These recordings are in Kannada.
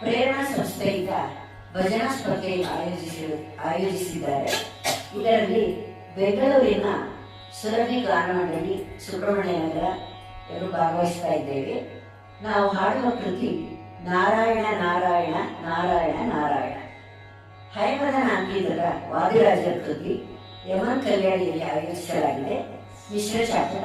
ಪ್ರೇರಣಾ ಸಂಸ್ಥೆಯಿಂದ ಭಜನಾ ಸ್ಪರ್ಧೆಯನ್ನು ಆಯೋಜಿಸಿ, ಆಯೋಜಿಸಿದ್ದಾರೆ. ಇದರಲ್ಲಿ ಬೆಂಗಳೂರಿನ ಸುರಭಿ ಗಾನಮಂಡಳಿ ಸುಬ್ರಹ್ಮಣ್ಯ ನಗರ ಭಾಗವಹಿಸ್ತಾ ಇದ್ದೇವೆ. ನಾವು ಹಾಡುವ ಕೃತಿ ನಾರಾಯಣ ನಾರಾಯಣ ನಾರಾಯಣ ನಾರಾಯಣ. ಹೈಮದ ಅಂಕಿದರ ವಾದಿರಾಜರ ಕೃತಿ ಯಮನ್ ಕಲ್ಯಾಣಿಯಲ್ಲಿ ಆಯೋಜಿಸಲಾಗಿದೆ. ಮಿಶ್ರ ಶಾಸಕ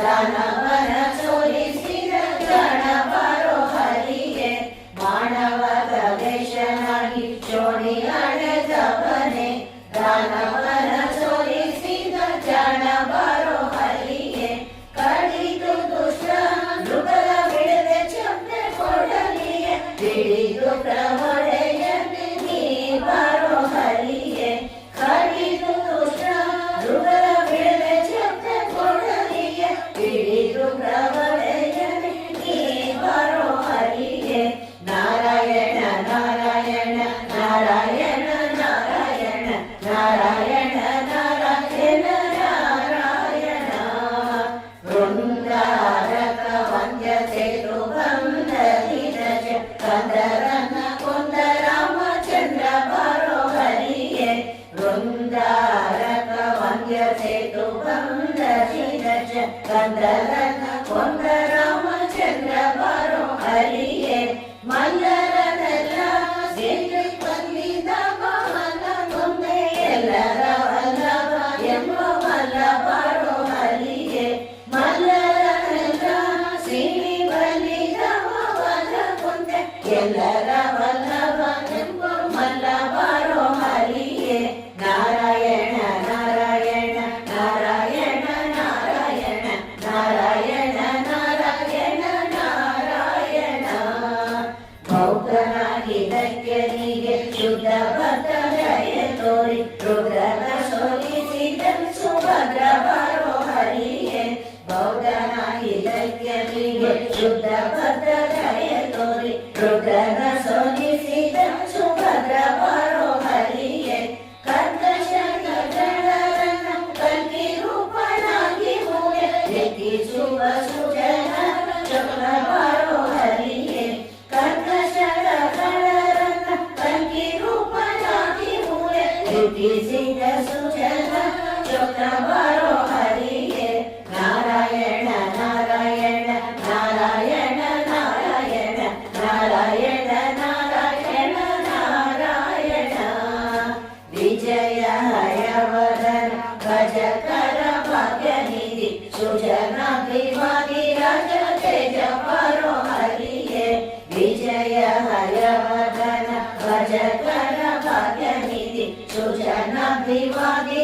Dana. ಸುಂದರಕ ವಂದ್ಯ ಸೇತು ಬಂದ ಶ್ರೀ ದಶ ಕಂದಲನ ಕೊಂದರ ಮುಖನಾಗಿದ್ದಕ್ಕೆ ಶುದ್ಧ ಭಕ್ತದಯ ತೋರಿ ರುದ್ರನ ಸೋಲಿಸಿದ ಸುಭದ್ರ ಬರೋ ಹರಿಯೇ ಬೌದ್ಧನಾಗಿದ್ದಕ್ಕೆ ಶುದ್ಧ ಭಕ್ತದಯ ತೋರಿ ರುದ್ರನ ಸುಜನಾಭಿಮಾನಿ